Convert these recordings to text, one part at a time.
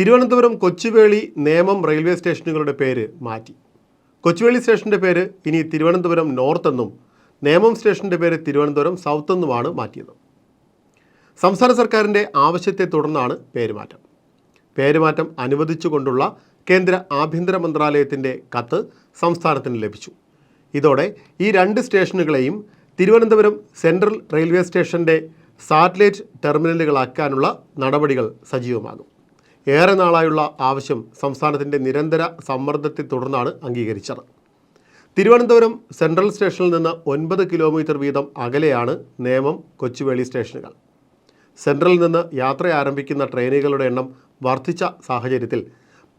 Thiruvananthapuram Kochuveli Nemam railway സ്റ്റേഷനുകളുടെ പേര് മാറ്റി. കൊച്ചുവേളി സ്റ്റേഷന്റെ പേര് ഇനി തിരുവനന്തപുരം നോർത്ത് എന്നും നേമം സ്റ്റേഷന്റെ പേര് തിരുവനന്തപുരം സൗത്ത് എന്നുമാണ് മാറ്റിയത്. സംസ്ഥാന സർക്കാരിന്റെ ആവശ്യത്തെ തുടർന്നാണ് പേരുമാറ്റം. പേരുമാറ്റം അനുവദിച്ചുകൊണ്ടുള്ള കേന്ദ്ര ആഭ്യന്തര മന്ത്രാലയത്തിന്റെ കത്ത് സംസ്ഥാനത്തിന് ലഭിച്ചു. ഇതോടെ ഈ രണ്ട് സ്റ്റേഷനുകളെയും തിരുവനന്തപുരം സെൻട്രൽ റെയിൽവേ സ്റ്റേഷന്റെ സാറ്റലൈറ്റ് ടെർമിനലുകളാക്കാനുള്ള നടപടികൾ സജീവമാകും. ഏറെ നാളായുള്ള ആവശ്യം സംസ്ഥാനത്തിന്റെ നിരന്തര സമ്മർദ്ദത്തെ തുടർന്നാണ് അംഗീകരിച്ചത്. തിരുവനന്തപുരം സെൻട്രൽ സ്റ്റേഷനിൽ നിന്ന് ഒൻപത് കിലോമീറ്റർ വീതം അകലെയാണ് നേമം കൊച്ചുവേളി സ്റ്റേഷനുകൾ. സെൻട്രലിൽ നിന്ന് യാത്ര ആരംഭിക്കുന്ന ട്രെയിനുകളുടെ എണ്ണം വർദ്ധിച്ച സാഹചര്യത്തിൽ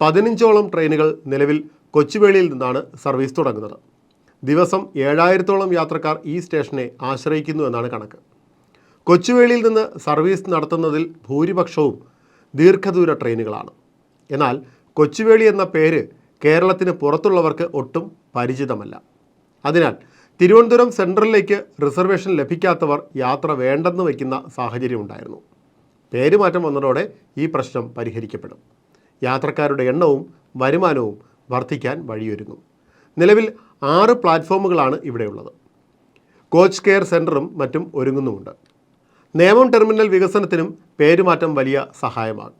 പതിനഞ്ചോളം ട്രെയിനുകൾ നിലവിൽ കൊച്ചുവേളിയിൽ നിന്നാണ് സർവീസ് തുടങ്ങുന്നത്. ദിവസം ഏഴായിരത്തോളം യാത്രക്കാർ ഈ സ്റ്റേഷനെ ആശ്രയിക്കുന്നു എന്നാണ് കണക്ക്. കൊച്ചുവേളിയിൽ നിന്ന് സർവീസ് നടത്തുന്നതിൽ ഭൂരിപക്ഷവും ദീർഘദൂര ട്രെയിനുകളാണ്. എന്നാൽ കൊച്ചുവേളി എന്ന പേര് കേരളത്തിന് പുറത്തുള്ളവർക്ക് ഒട്ടും പരിചിതമല്ല. അതിനാൽ തിരുവനന്തപുരം സെൻട്രലിലേക്ക് റിസർവേഷൻ ലഭിക്കാത്തവർ യാത്ര വേണ്ടെന്ന് വയ്ക്കുന്ന സാഹചര്യമുണ്ടായിരുന്നു പേരുമാറ്റം വന്നതോടെ ഈ പ്രശ്നം പരിഹരിക്കപ്പെടും. യാത്രക്കാരുടെ എണ്ണവും വരുമാനവും വർദ്ധിക്കാൻ വഴിയൊരുങ്ങും. നിലവിൽ ആറ് പ്ലാറ്റ്ഫോമുകളാണ് ഇവിടെയുള്ളത്. കോച്ച് കെയർ സെന്ററും മറ്റും ഒരുങ്ങുന്നുമുണ്ട്. നേമം ടെർമിനൽ വികസനത്തിനും പേരുമാറ്റം വലിയ സഹായമാകും